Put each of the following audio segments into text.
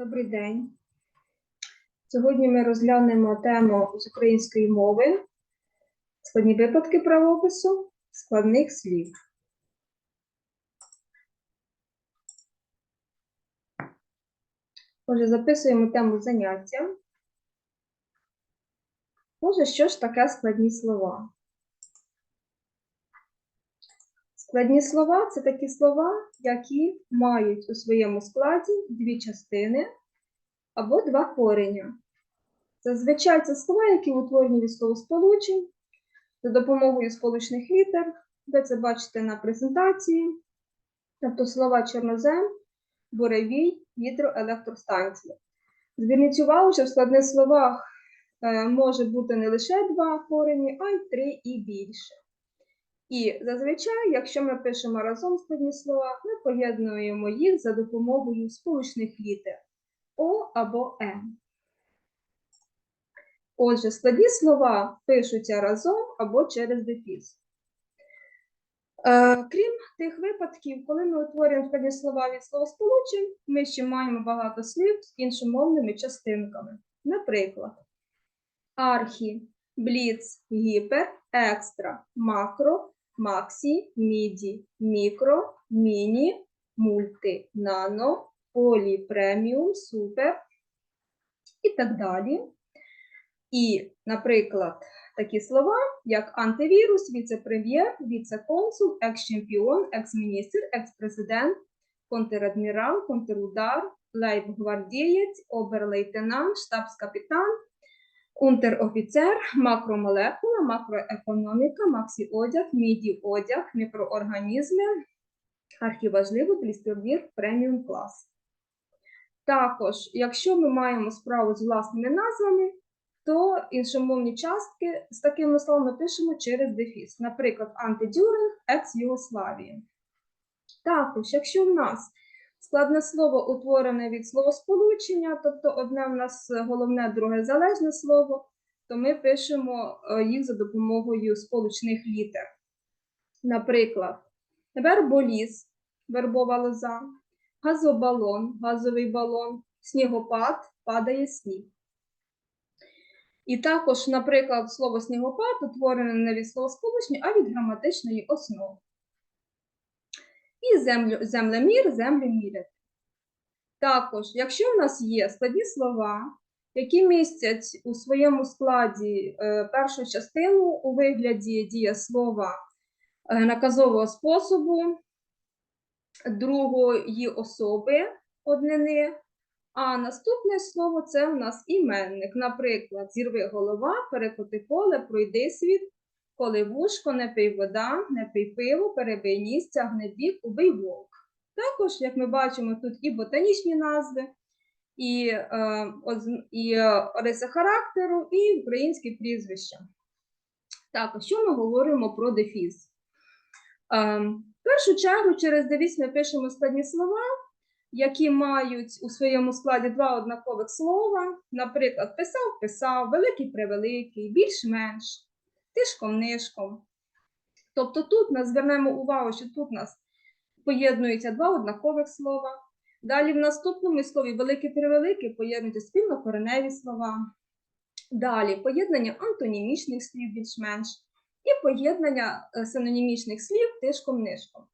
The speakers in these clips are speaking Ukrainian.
Добрий день. Сьогодні ми розглянемо тему з української мови складні випадки правопису складних слів. Отже, записуємо тему заняття. Отже, що ж таке складні слова? Складні слова це такі слова, які мають у своєму складі дві частини або два корення. Зазвичай це слова, які утворені від словосполучень за допомогою сполучних літер. Ви це бачите на презентації. Тобто слова чорнозем, буревій, гідроелектростанція. Зверніть увагу, що в складних словах е, може бути не лише два корені, а й три і більше. І зазвичай, якщо ми пишемо разом складні слова, ми поєднуємо їх за допомогою сполучних літер О або М. Отже, складні слова пишуться разом або через дефіс. Е, крім тих випадків, коли ми утворюємо складні слова від словосполучень, ми ще маємо багато слів з іншомовними частинками. Наприклад, архі, бліц, гіпер, екстра, макро, максі, міді, мікро, міні, мульти, нано, полі, преміум, супер і так далі. І, наприклад, такі слова, як антивірус, віце-прем'єр, віце-консул, екс-чемпіон, екс-міністр, екс-президент, контрадмірал, контрудар, лейб-гвардієць, обер-лейтенант, штабс-капітан, унтер-офіцер, макромолекула, макроекономіка, максі-одяг, міді-одяг, мікроорганізми, архіважливо, блістовір, преміум клас. Також, якщо ми маємо справу з власними назвами, то іншомовні частки з такими словами пишемо через дефіс. Наприклад, антидюринг, екс-Югославії. Також, якщо в нас складне слово утворене від словосполучення, тобто одне в нас головне, друге залежне слово, то ми пишемо е, їх за допомогою сполучних літер. Наприклад, верболіс, вербова лоза, газобалон, газовий балон, снігопад, падає сніг. І також, наприклад, слово снігопад утворене не від словосполучення, а від граматичної основи. І землю, землемір, землю міряти. Також, якщо в нас є складні слова, які містять у своєму складі е, першу частину у вигляді дієслова е, наказового способу, другої особи однини, а наступне слово це у нас іменник. Наприклад, зірви голова, перекоти поле, пройди світ, коли вушко, не пий вода, не пий пиво, перебий ніс, тягне бік, убий вовк. Також, як ми бачимо, тут і ботанічні назви, і, е, і е, риси характеру, і українські прізвища. Також, що ми говоримо про дефіс? Е, в першу чергу, через дефіс ми пишемо складні слова, які мають у своєму складі два однакових слова. Наприклад, писав, писав, великий превеликий, більш-менш, тишком-нишком. Тобто тут ми звернемо увагу, що тут у нас поєднуються два однакових слова. Далі в наступному слові великий превеликий поєднуються спільнокореневі слова. Далі поєднання антонімічних слів більш-менш і поєднання е, синонімічних слів тишком-нишком.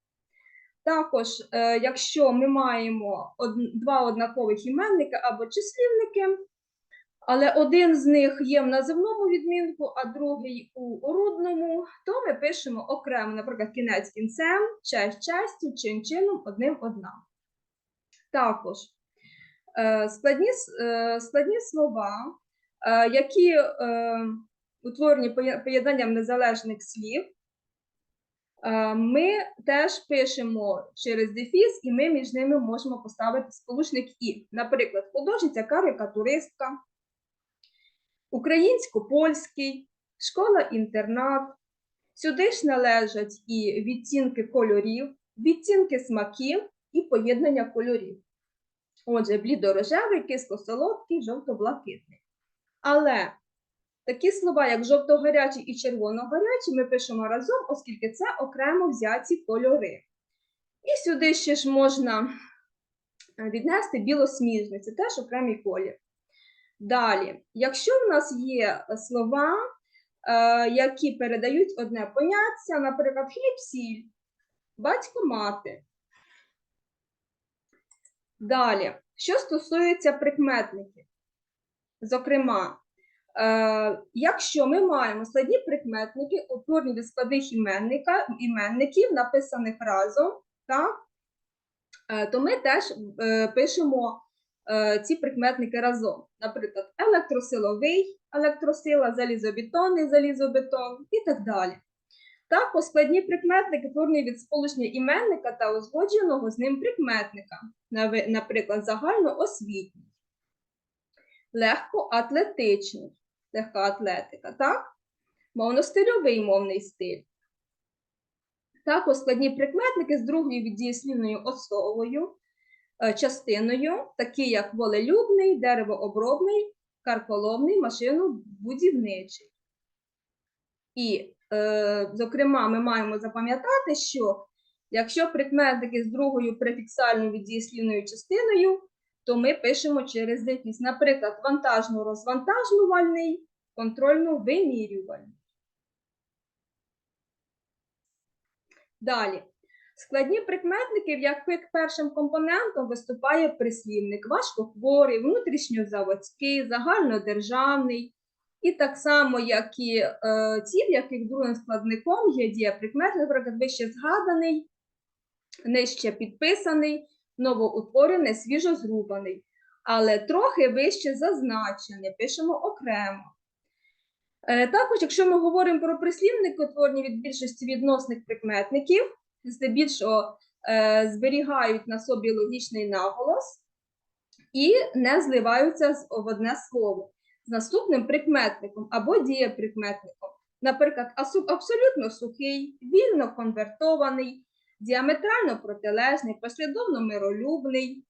Також, е, якщо ми маємо два однакових іменника або числівники, але один з них є в називному відмінку, а другий у рудному, то ми пишемо окремо, наприклад, кінець кінцем, честь честю, чин чином, одним одна. Також е, складні, е, складні слова, е, які утворені поєднанням незалежних слів, Ми теж пишемо через дефіс, і ми між ними можемо поставити сполучник і. Наприклад, художниця карикатуристка, українсько-польський, школа-інтернат. Сюди ж належать і відтінки кольорів, відтінки смаків і поєднання кольорів. Отже, блідорожевий, кисло-солодкий, жовто-блакитний. Але Такі слова, як жовто-гарячий і червоно-гарячий, ми пишемо разом, оскільки це окремо взяті кольори. І сюди ще ж можна віднести білосніжний, це теж окремий колір. Далі, якщо в нас є слова, е, які передають одне поняття, наприклад, хліб, сіль, батько, мати. Далі, що стосується прикметників, зокрема, е, якщо ми маємо складні прикметники, утворені від складних іменників, написаних разом, так, е, то ми теж е, пишемо е, ці прикметники разом. Наприклад, електросиловий, електросила, залізобетонний, залізобетон і так далі. Також складні прикметники утворені від сполучення іменника та узгодженого з ним прикметника, наприклад, загальноосвітній, легкоатлетичний, легка атлетика, так? Мовностильовий мовний стиль. Також складні прикметники з другою від дієслівною особою, е, частиною, такі як волелюбний, деревообробний, карколомний, машинобудівничий. І, е, зокрема, ми маємо запам'ятати, що якщо прикметники з другою префіксальною від дієслівною частиною, то ми пишемо через дефіс. Наприклад, вантажно-розвантажнувальний, контрольно-вимірювальний. Далі. Складні прикметники, яких першим компонентом виступає прислівник. Важкохворий, внутрішньозаводський, загальнодержавний, і так само, як і е, ті, в яких другим складником є дієприкметник, наприклад, вище згаданий, нижче підписаний, новоутворений, свіжозрубаний, але трохи вище зазначений, пишемо окремо. Е, Також, якщо ми говоримо про прислівники, утворені від більшості відносних прикметників, здебільшого е, зберігають на собі логічний наголос і не зливаються в одне слово з наступним прикметником або дієприкметником. Наприклад, абсолютно сухий, вільно конвертований, діаметрально протилежний, послідовно миролюбний,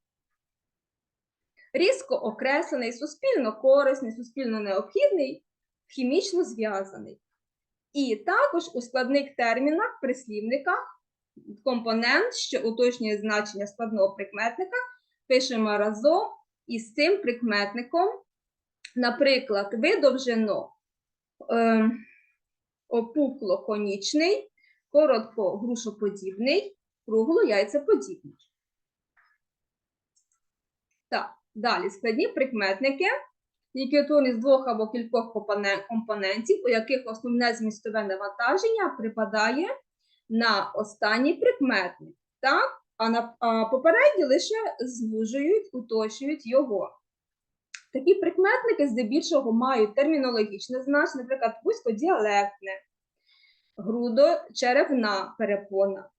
різко окреслений, суспільно корисний, суспільно необхідний, хімічно зв'язаний. І також у складних термінах, прислівниках компонент, що уточнює значення складного прикметника, пишемо разом із цим прикметником. Наприклад, видовжено е, опукло конічний, коротко грушоподібний, кругло яйцеподібний. Так, далі складні прикметники, які утворені з двох або кількох компонентів, у яких основне змістове навантаження припадає на останній прикметник. Так? А, на, а попередні лише звужують, уточнюють його. Такі прикметники здебільшого мають термінологічне значення, наприклад, вузькодіалектне, грудо-черевна перепона,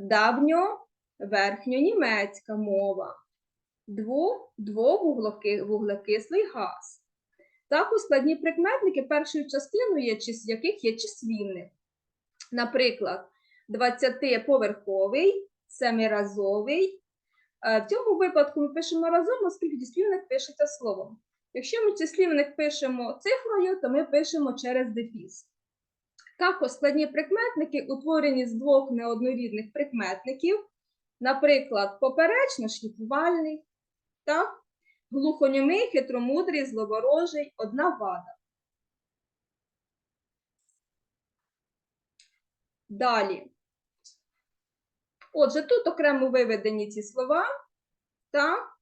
давньо-верхньонімецька мова, дву- двовуглеки- вуглекислий газ. Також складні прикметники першою частиною, є яких є числівник. Наприклад, 20-поверховий, семиразовий. Е, В цьому випадку ми пишемо разом, оскільки числівник пишеться словом. Якщо ми числівник пишемо цифрою, то ми пишемо через дефіс. Також складні прикметники утворені з двох неоднорідних прикметників, наприклад, поперечно-шліфувальний, так? глухонімий, хитромудрий, зловорожий, одна вада. Далі. Отже, тут окремо виведені ці слова. Так?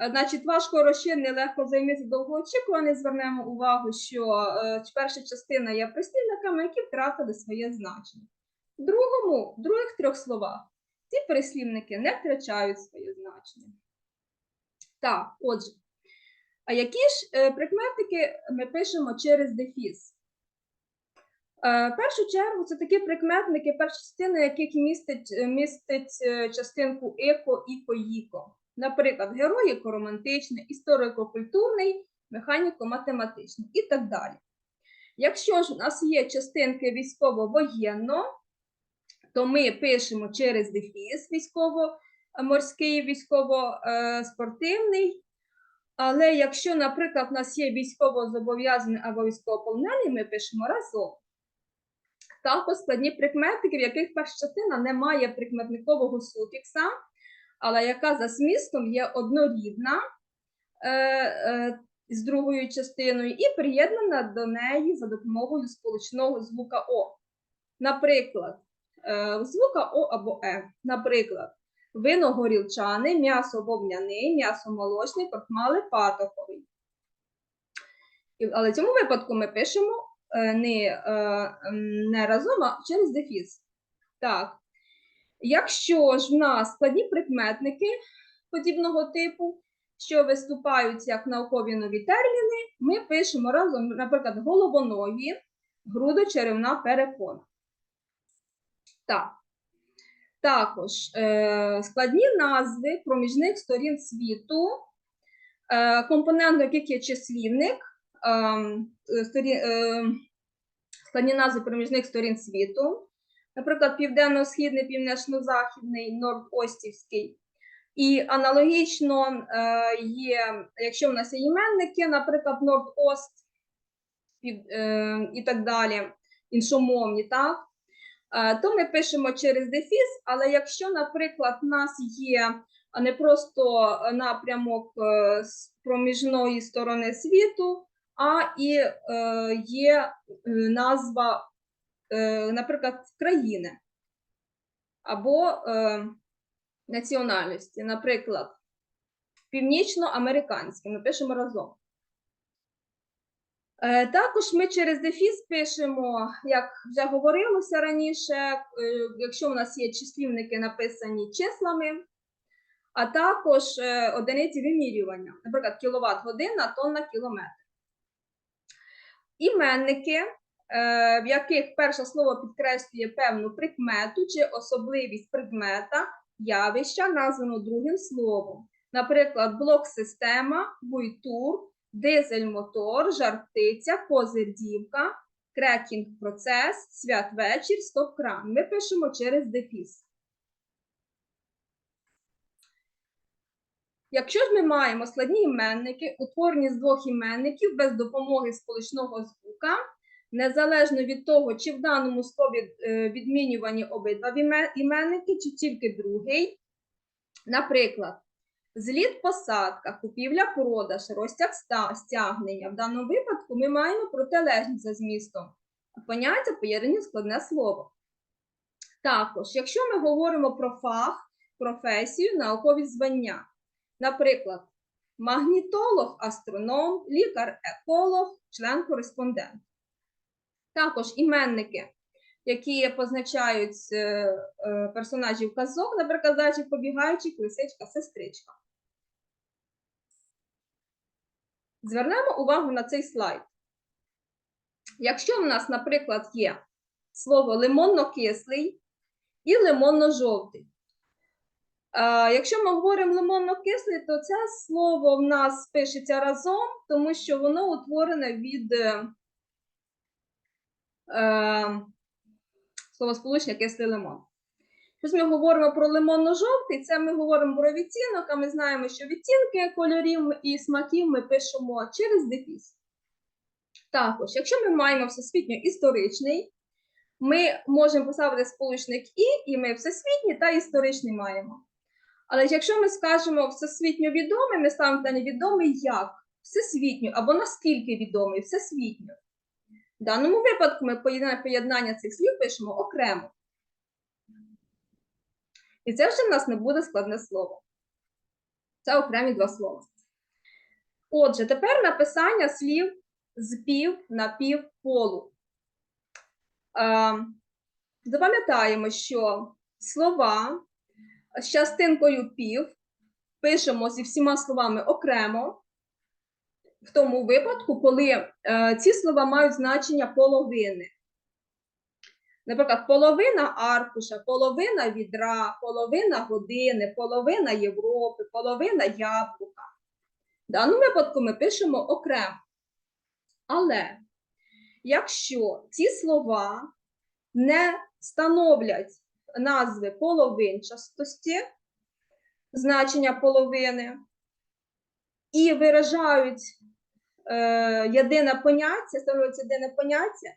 Е, Значить, важко розчинний, легко займити довгоочікуваний. Звернемо увагу, що е, перша частина є прислівниками, які втратили своє значення. В другому, в других трьох словах ці прислівники не втрачають своє значення. Так, отже, а які ж е, прикметники ми пишемо через дефіс? Е, першу чергу це такі прикметники, перша частина яких містить, е, містить е, частинку еко, іко, їко. Наприклад, героїко-романтичний, історико-культурний, механіко-математичний і так далі. Якщо ж у нас є частинки військово-воєнно, то ми пишемо через дефіс військово-морський, військово-спортивний. Але якщо, наприклад, у нас є військово-зобов'язаний або військовополонений, ми пишемо разом. Також складні прикметники, в яких перша частина не має прикметникового суфікса, але яка за змістом є однорідна е, е, з другою частиною і приєднана до неї за допомогою сполучного звука О. Наприклад, е, звука О або Е. Наприклад, вино горілчане, м'ясо вовняний, м'ясо молочний, крохмали патоковий. Але в цьому випадку ми пишемо не, е, не разом, а через дефіс. Так. Якщо ж в нас складні прикметники подібного типу, що виступають як наукові нові терміни, ми пишемо разом, наприклад, головоногі, грудочеревна перепона. Так. Також е, складні назви проміжних сторін світу, е, компонент яких є числівник, е, е, складні назви проміжних сторін світу, наприклад, південно-східний, північно-західний, норд-остівський. І аналогічно е, є, якщо в нас є іменники, наприклад, Норд-Ост і так далі, іншомовні, так? То ми пишемо через дефіс, але якщо, наприклад, в нас є не просто напрямок з проміжної сторони світу, а і е, є е, назва, е, наприклад, країни або національності, наприклад, північноамериканські, ми пишемо разом. Також ми через дефіс пишемо, як вже говорилося раніше, якщо у нас є числівники написані числами, а також одиниці вимірювання, наприклад, кіловат година, тонна кілометр. Іменники, е, в яких перше слово підкреслює певну прикмету чи особливість предмета, явища, названо другим словом. Наприклад, блок-система, буйтур, дизель-мотор, жар-птиця, козир-дівка, крекінг-процес, свят-вечір, стоп-кран. Ми пишемо через дефіс. Якщо ж ми маємо складні іменники, утворені з двох іменників без допомоги сполучного звука, незалежно від того, чи в даному слові е, відмінювані обидва іменники, чи тільки другий, наприклад, зліт посадка, купівля продаж, розтяг стягнення. В даному випадку ми маємо протилежність за змістом. Поняття поєднання складне слово. Також, якщо ми говоримо про фах, професію, наукові звання, наприклад, магнітолог, астроном, лікар-еколог, член-кореспондент. Також іменники, які позначають е, е, персонажів казок, наприклад, зайчик побігайчик, лисичка, сестричка. Звернемо увагу на цей слайд. Якщо в нас, наприклад, є слово лимонно-кислий і лимонно-жовтий. Якщо ми говоримо лимонно-кислий, то це слово в нас пишеться разом, тому що воно утворене від е, е, словосполучення кислий лимон. Якщо ми говоримо про лимонно-жовтий, це ми говоримо про відтінок, а ми знаємо, що відтінки кольорів і смаків ми пишемо через дефіс. Також, якщо ми маємо всесвітньо історичний, ми можемо поставити сполучник і, і ми всесвітній та історичний маємо. Але якщо ми скажемо всесвітньо відомий, ми ставимо та невідомий як всесвітньо або наскільки відомий, всесвітньо. В даному випадку ми поєднання, цих слів пишемо окремо. І це вже в нас не буде складне слово. Це окремі два слова. Отже, тепер написання слів з пів на пів полу. Е, Запам'ятаємо, що слова з частинкою пів пишемо зі всіма словами окремо, в тому випадку, коли е, ці слова мають значення половини. Наприклад, половина аркуша, половина відра, половина години, половина Європи, половина яблука. В даному випадку ми пишемо окремо. Але якщо ці слова не становлять назви половинчастості, значення половини, і виражають е, єдине поняття, становиться єдине поняття,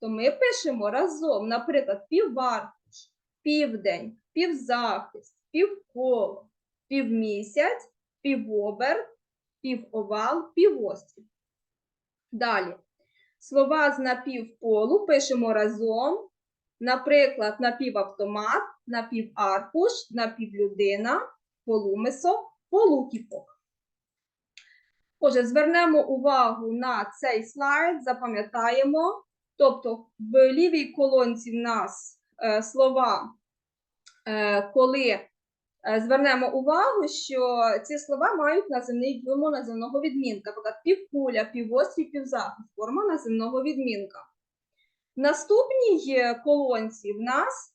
то ми пишемо разом, наприклад, піввартуш, південь, півзахист, півколо, півмісяць, півоберт, півовал, півострів. Далі. Слова з напівполу пишемо разом. Наприклад, напівавтомат, напіваркуш, напівлюдина, полумисок, полукіпок. Отже, звернемо увагу на цей слайд, запам'ятаємо. Тобто в лівій колонці в нас е, слова, е, коли е, звернемо увагу, що ці слова мають наземний форму наземного відмінка. Наприклад, півкуля, півострів, півзахист, форма наземного відмінка. Наступній е, колонці в нас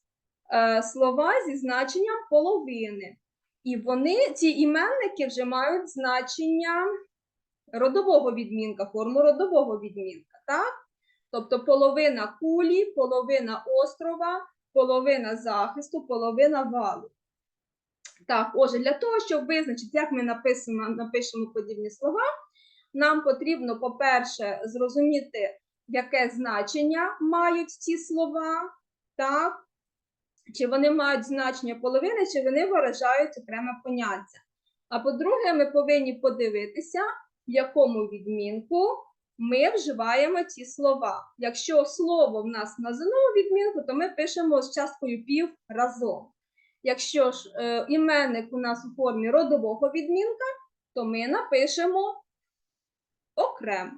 е, слова зі значенням половини. І вони, ці іменники, вже мають значення родового відмінка, форму родового відмінка. Так? Тобто половина кулі, половина острова, половина захисту, половина валу. Так, отже, для того, щоб визначити, як ми написимо, напишемо подібні слова, нам потрібно, по-перше, зрозуміти, яке значення мають ці слова, так? Чи вони мають значення половини, чи вони виражають окреме поняття. А по-друге, ми повинні подивитися, в якому відмінку ми вживаємо ці слова. Якщо слово в нас на наземному відмінку, то ми пишемо з часткою пів разом. Якщо ж е, іменник у нас у формі родового відмінка, то ми напишемо окремо.